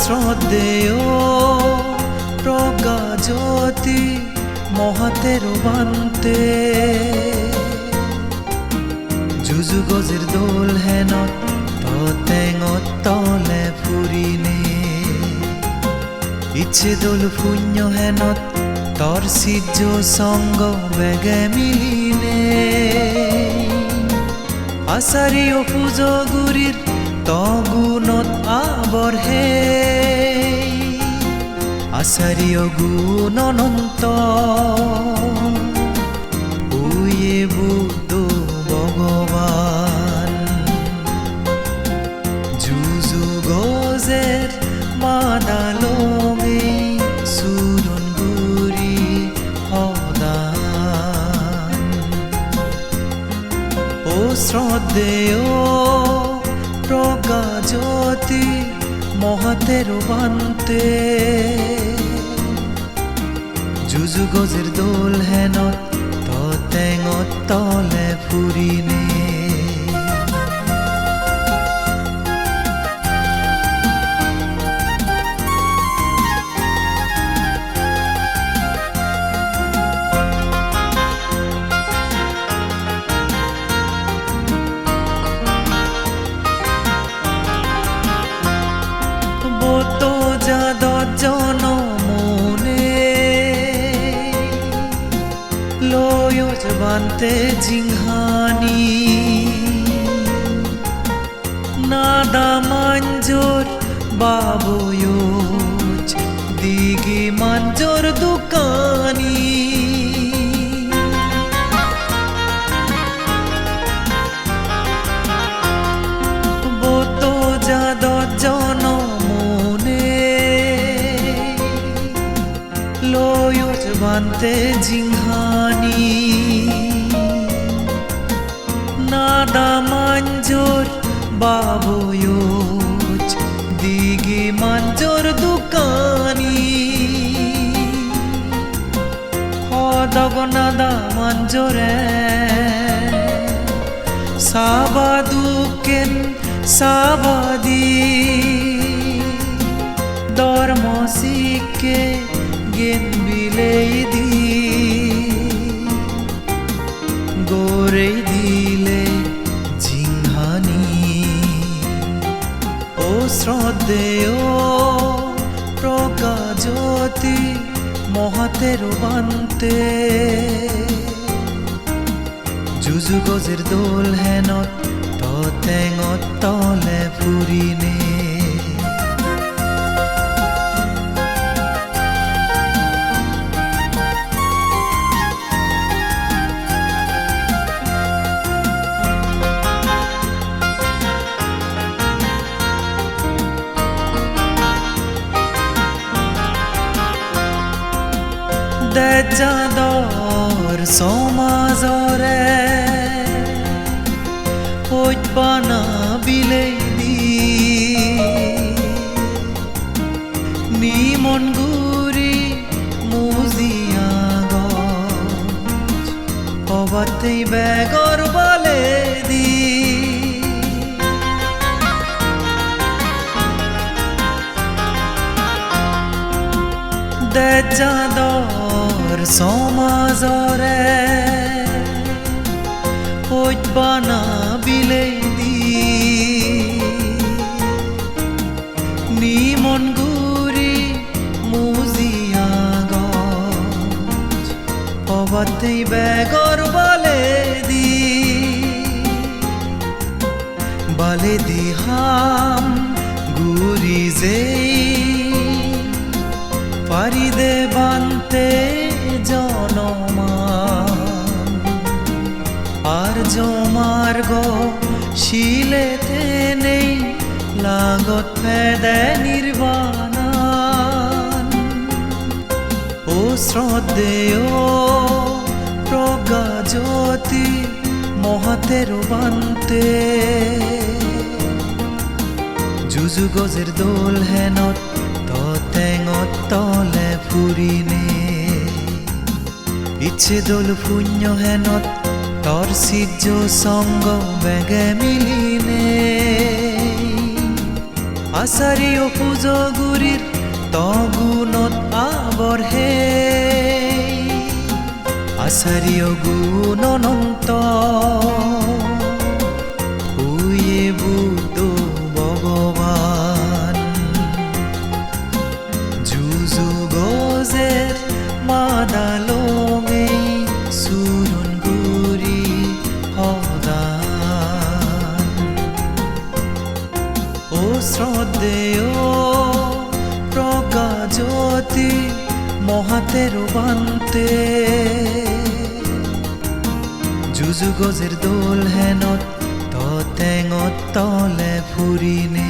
শ্রদ্ধেয় প্রজ্ঞাজ্যোতি মহাতের বান্তে যুজু গজের দোল হেনত ততেঙত তলে ফুরিনে। ইচ্ছে দোল পুণ্য হেনত তর সিজ্জ সঙ্গ বেগে মিলিনে। আসারিও পুজো গুরির তগুণত আবর হে। আচাৰ্য গুণ অনন্ত। ভগবান। জুজু গজের মাদালমে সুরন গুরি হদান ও শ্রদ্ধেয় প্রজ্ঞাজ্যোতি মহাতের বান্তে। যুজু গজের দোল হেনত ততেঙত তলে ফুরিনে। বান্তে জিংহানি। নাদা মাঞ্জোর বাবয়োজ দিগে মাঞ্জোর দোকানি। বত যা দজন মনে নাদা মাঞ্জোর বাবয়োজ দিগে মাঞ্জোর দোকানি। হদগনাদা মাঞ্জোরে সাবাদুকেন সাবাদি শিখে জ্ঞান বিলেই দি। প্রজ্ঞাজ্যোতি মহাতের বান্তে যুজু গজের দোল হেনত তেঙত তলে ফুরিনে দেজাদর সমাজরে হইবানা বিলেই দি নিমন গুরি মুজিয়াগ অবাতেই বেগর বলে দি। দেজাদর সমাজরে হইবানা বিলেই দি। নিমন গুরি মুজিয়াগ অবাতেই বেগর বলে দি। বলে দিহাম গুরি যেই ফেদে নির্বাণান ও শ্রদ্ধেয় প্রজ্ঞাজ্যোতি মহাতের বান্তে যুজু গজের দোল হেনত ততেঙত তলে ফুরিনে। ইচ্ছে দোল পুণ্য হেনত তর সিজ্জ সঙ্গ বেগে মিলিনে। আচাৰিও পূজগুৰিৰ তগুণত আৱৰহে আচাৰিয় গুণ অনন্ত উয়ে বুদ্ধ শ্রদ্ধেয় প্রজ্ঞাজ্যোতি মহাতের বান্তে যুযু গজের দোল হেনত ততেঙত তলে ফুৰিনে